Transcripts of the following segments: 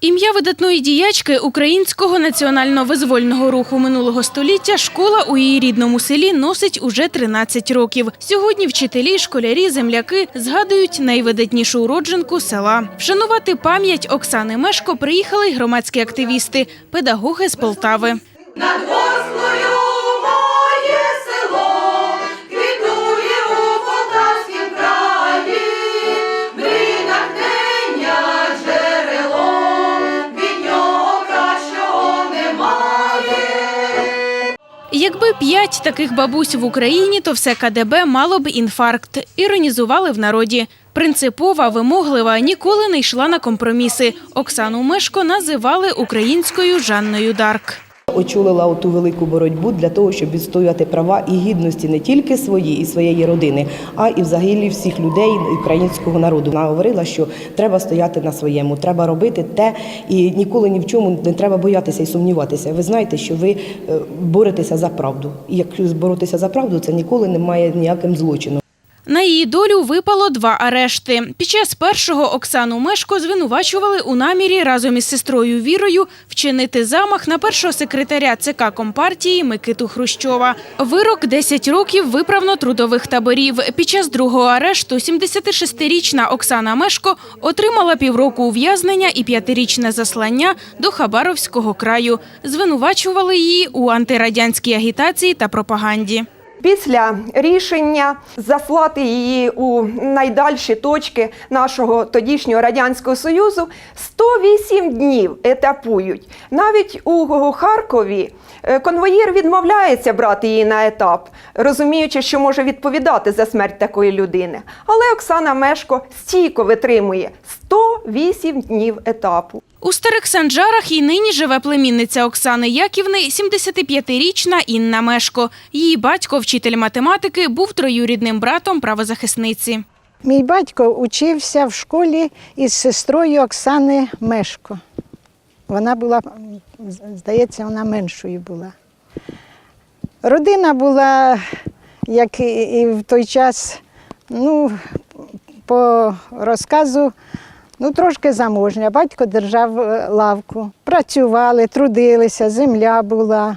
Ім'я видатної діячки українського національно-визвольного руху минулого століття школа у її рідному селі носить уже 13 років. Сьогодні вчителі, школярі, земляки згадують найвидатнішу уродженку села. Вшанувати пам'ять Оксани Мешко приїхали й громадські активісти, педагоги з Полтави. Якби п'ять таких бабусь в Україні, то все КДБ мало б інфаркт. Іронізували в народі. Принципова, вимоглива, ніколи не йшла на компроміси. Оксану Мешко називали українською Жанною Дарк. Очолила ту велику боротьбу для того, щоб відстоювати права і гідності не тільки свої і своєї родини, а і взагалі всіх людей українського народу. Вона говорила, що треба стояти на своєму, треба робити те, і ніколи ні в чому не треба боятися і сумніватися. Ви знаєте, що ви е, боретеся за правду. І як боротися за правду, це ніколи не має ніяким злочином. На її долю випало два арешти. Під час першого Оксану Мешко звинувачували у намірі разом із сестрою Вірою вчинити замах на першого секретаря ЦК Компартії Микиту Хрущова. Вирок 10 років виправно-трудових таборів. Під час другого арешту 76-річна Оксана Мешко отримала півроку ув'язнення і п'ятирічне заслання до Хабаровського краю. Звинувачували її у антирадянській агітації та пропаганді. Після рішення заслати її у найдальші точки нашого тодішнього радянського союзу 108 днів етапують. Навіть у Харкові е, конвоїр відмовляється брати її на етап, розуміючи, що може відповідати за смерть такої людини. Але Оксана Мешко стійко витримує 108 днів етапу. У старих санджарах і нині живе племінниця Оксани Яківни, 75-річна Інна Мешко. Її батько, вчитель математики, був троюрідним братом правозахисниці. Мій батько учився в школі із сестрою Оксани Мешко. Вона була, здається, вона меншою була. Родина була, як і- в той час, ну, по розказу, ну, трошки заможня. Батько держав е, лавку. Працювали, трудилися, земля була.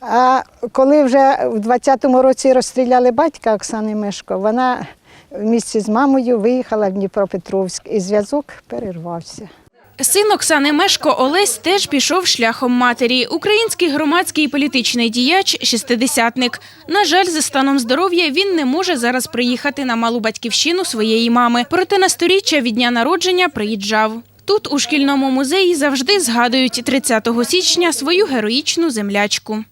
А коли вже в 20-му році розстріляли батька Оксани Мешко, вона в місті з мамою виїхала в Дніпропетровськ і зв'язок перервався. Син Оксани Мешко Олесь теж пішов шляхом матері. Український громадський і політичний діяч, шестидесятник. На жаль, за станом здоров'я він не може зараз приїхати на малу батьківщину своєї мами. Проте на сторіччя від дня народження приїжджав. Тут у шкільному музеї завжди згадують 30 січня свою героїчну землячку.